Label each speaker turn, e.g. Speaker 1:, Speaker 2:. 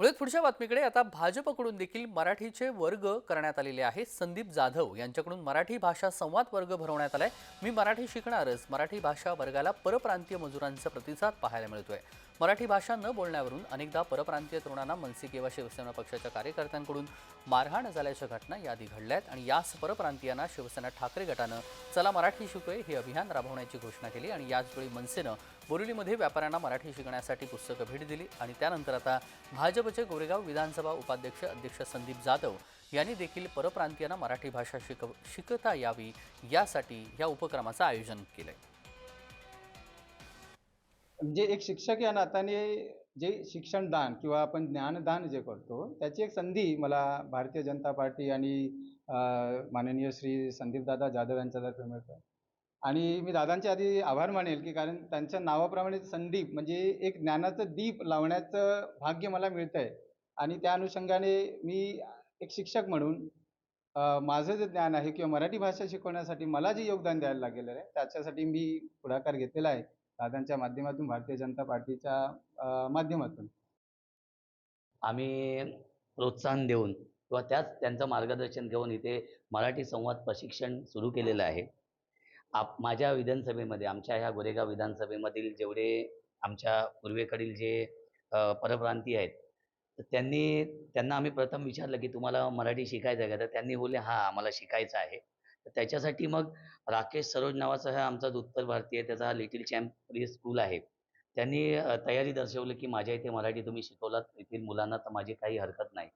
Speaker 1: वळूयात पुढच्या बातमीकडे आता भाजपकडून देखील मराठीचे वर्ग करण्यात आलेले आहेत संदीप जाधव यांच्याकडून मराठी भाषा संवाद वर्ग भरवण्यात आलाय. मी मराठी शिकणारच. मराठी भाषा वर्गाला परप्रांतीय मजुरांचा प्रतिसाद पाहायला मिळतोय. मराठी भाषा न बोलण्यावरून अनेकदा परप्रांतीय तरुणांना मनसे किंवा शिवसेना पक्षाच्या कार्यकर्त्यांकडून मारहाण झाल्याच्या घटना याआधी घडल्या आहेत आणि याच परप्रांतीयांना शिवसेना ठाकरे गटानं चला मराठी शिकूय हे अभियान राबवण्याची घोषणा केली आणि याचवेळी मनसेनं बोरिवलीमध्ये व्यापाऱ्यांना मराठी शिकण्यासाठी पुस्तकं भेट दिली आणि त्यानंतर आता भाजप भाजपचे गोरेगाव विधानसभा उपाध्यक्ष अध्यक्ष संदीप जाधव यांनी देखील परप्रांतीयांना मराठी भाषा शिक शिकता यावी यासाठी या उपक्रमाचं आयोजन केलंय.
Speaker 2: म्हणजे एक शिक्षक या नात्याने जे शिक्षणदान किंवा आपण ज्ञानदान जे करतो त्याची एक संधी मला भारतीय जनता पार्टी आणि माननीय श्री संदीपदादा जाधव यांच्यातर्फे मिळतं. आणि मी दादांचे आधी आभार मानेल की कारण त्यांच्या नावाप्रमाणे संदीप म्हणजे एक ज्ञानाचं दीप लावण्याचं भाग्य मला मिळतं आहे आणि त्या अनुषंगाने मी एक शिक्षक म्हणून माझं जे ज्ञान आहे किंवा मराठी भाषा शिकवण्यासाठी मला जे योगदान द्यायला लागलेलं आहे त्याच्यासाठी मी पुढाकार घेतलेला आहे दादांच्या माध्यमातून भारतीय जनता पार्टीच्या माध्यमातून.
Speaker 3: आम्ही प्रोत्साहन देऊन किंवा त्याच त्यांचं मार्गदर्शन घेऊन इथे मराठी संवाद प्रशिक्षण सुरू केलेलं आहे. आप माझ्या विधानसभेमध्ये आमच्या ह्या गोरेगाव विधानसभेमधील जेवढे आमच्या पूर्वेकडील जे परप्रांती परप्रांतीय आहेत तर त्यांनी त्यांना आम्ही प्रथम विचारलं की तुम्हाला मराठी शिकायचं आहे का? तर त्यांनी बोलले हां आम्हाला शिकायचं आहे. तर त्याच्यासाठी मग राकेश सरोज नावाचा हा आमचा उत्तर भारतीय त्याचा हा लिटिल चॅम्प प्री स्कूल आहे. त्यांनी तयारी दर्शवली की माझ्या इथे मराठी तुम्ही शिकवलात येथील मुलांना तर माझी काही हरकत नाही.